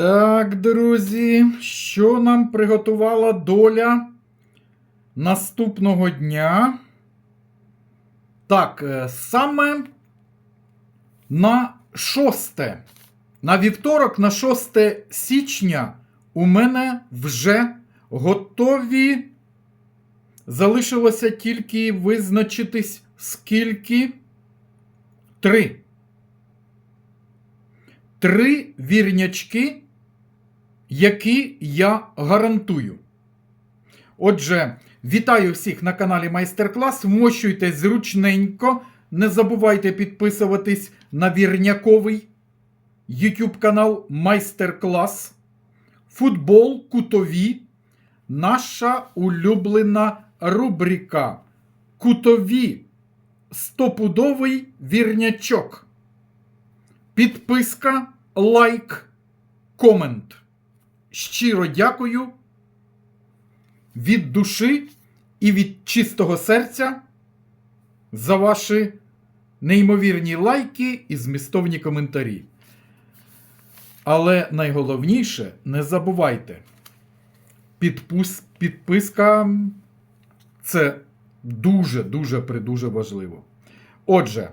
Так, друзі, що нам приготувала доля наступного дня? Так, е, саме на 6, на вівторок, на 6 січня, у мене вже готові. Залишилося тільки визначитись, скільки. Три. Три вірнячки, які я гарантую. Отже, вітаю всіх на каналі Майстер-клас. Вмощуйтесь зручненько. Не забувайте підписуватись на вірняковий YouTube канал Майстер-клас. Футбол кутові. Наша улюблена рубрика. Кутові. Стопудовий вірнячок. Підписка, лайк, комент. Щиро дякую від душі і від чистого серця за ваші неймовірні лайки і змістовні коментарі. Але найголовніше, не забувайте, підпус, підписка це дуже-дуже придуже важливо. Отже.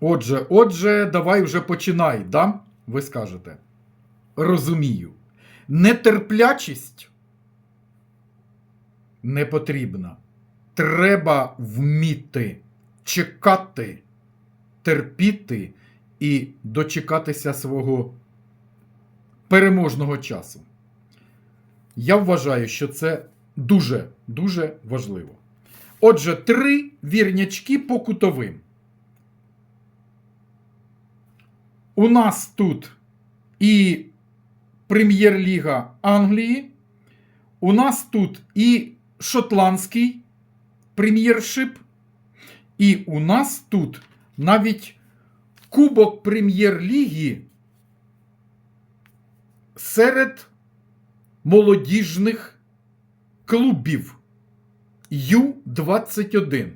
Отже, отже, давай вже починай, да? Ви скажете. Розумію. Нетерплячість не потрібна. Треба вміти чекати, терпіти і дочекатися свого переможного часу. Я вважаю, що це дуже, дуже важливо. Отже, три вірнячки по кутовим. У нас тут і Прем'єр-ліга Англії, у нас тут і Шотландський прем'єршип, і у нас тут навіть Кубок Прем'єр-ліги серед молодіжних клубів Ю-21.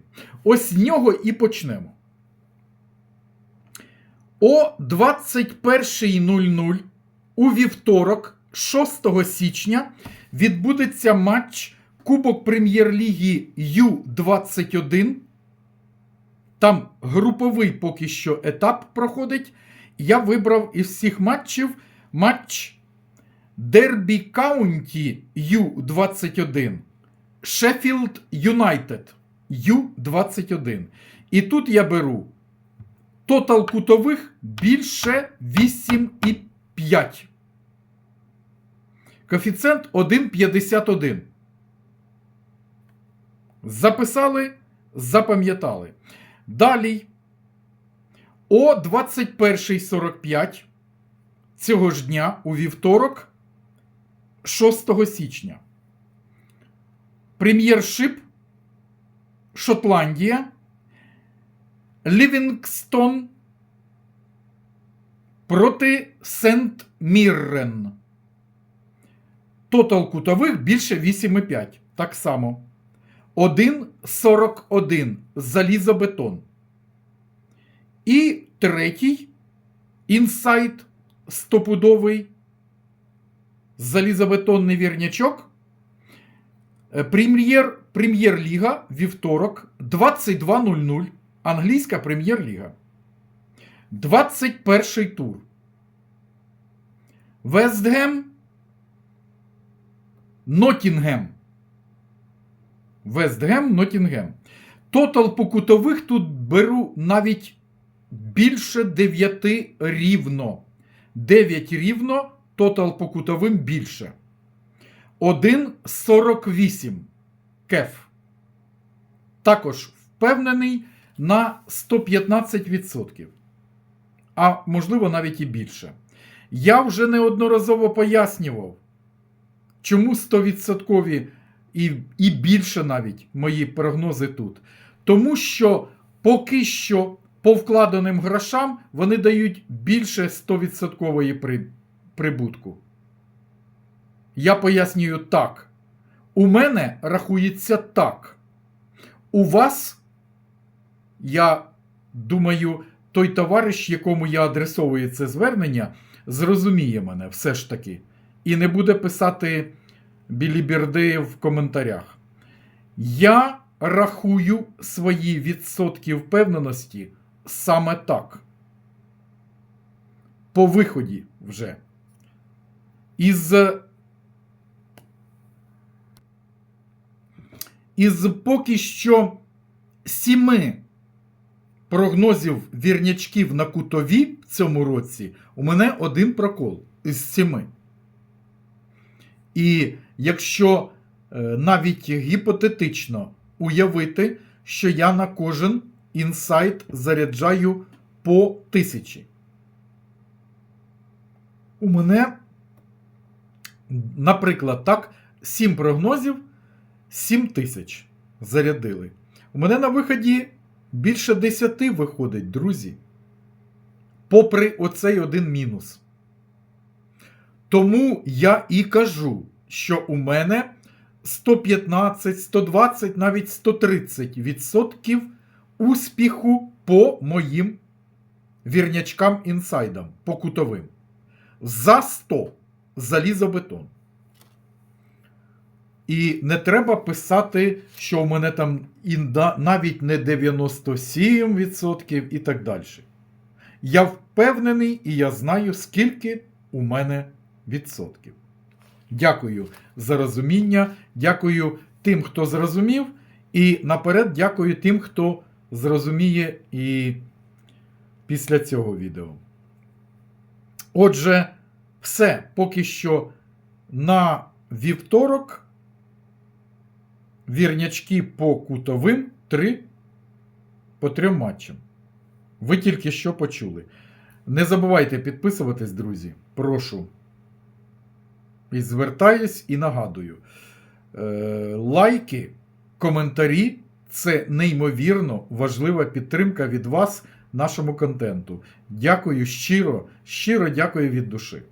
Ось з нього і почнемо. О 21.00 у вівторок, 6 січня, відбудеться матч Кубок Прем'єр-ліги Ю-21. Там груповий поки що етап проходить. Я вибрав із всіх матчів матч Дербі Каунті Ю-21. Шеффілд Юнайтед Ю-21. І тут я беру Тотал кутових більше 8,5. Коефіцієнт 1,51. Записали, запам'ятали. Далі. О 21.45 цього ж дня у вівторок, 6 січня. Прем'єршип Шотландія. Лівінгстон проти Сент Міррен. Тотал кутових більше 8,5. Так само. 1,41 залізобетон. І третій інсайт стопудовий залізобетонний вірнячок. Прем'єр, Прем'єр-ліга вівторок 22.00. Англійська прем'єр-ліга. 21 тур. Вестгем. Нотінгем. Вестгем, Нотінгем. Тотал по кутових тут беру навіть більше 9 рівно. 9 рівно, тотал по кутовим більше. 1,48 кеф. Також впевнений на 115%. А можливо навіть і більше. Я вже неодноразово пояснював, чому 100% і, і більше навіть мої прогнози тут. Тому що поки що по вкладеним грошам вони дають більше 100% при, прибутку. Я пояснюю так. У мене рахується так. У вас я думаю, той товариш, якому я адресовую це звернення, зрозуміє мене все ж таки. І не буде писати біліберди в коментарях. Я рахую свої відсотки впевненості саме так. По виході вже. Із із поки що сіми прогнозів вірнячків на кутові в цьому році у мене один прокол із сіми. І якщо е, навіть гіпотетично уявити, що я на кожен інсайт заряджаю по тисячі. У мене, наприклад, так, 7 прогнозів, 7 тисяч зарядили. У мене на виході більше 10 виходить, друзі. Попри оцей один мінус. Тому я і кажу, що у мене 115, 120, навіть 130 відсотків успіху по моїм вірнячкам інсайдам, по кутовим. За 100 залізобетон. І не треба писати, що у мене там навіть не 97% і так далі. Я впевнений і я знаю, скільки у мене. Дякую за розуміння. Дякую тим, хто зрозумів. І наперед дякую тим, хто зрозуміє і після цього відео. Отже, все поки що на вівторок. Вірнячки по кутовим 3 по трьом матчам. Ви тільки що почули. Не забувайте підписуватись, друзі. Прошу. І звертаюсь і нагадую. Е, лайки, коментарі це неймовірно важлива підтримка від вас нашому контенту. Дякую щиро, щиро дякую від душі.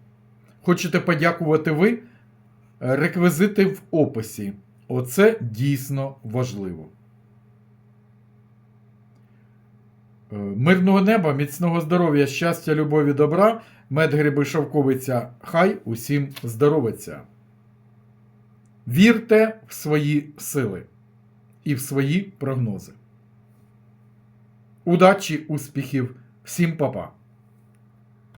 Хочете подякувати ви? Реквізити в описі. Оце дійсно важливо. Мирного неба, міцного здоров'я, щастя, любові, добра, медгриби шовковиця, хай усім здоровиться. Вірте в свої сили і в свої прогнози. Удачі, успіхів, всім па-па!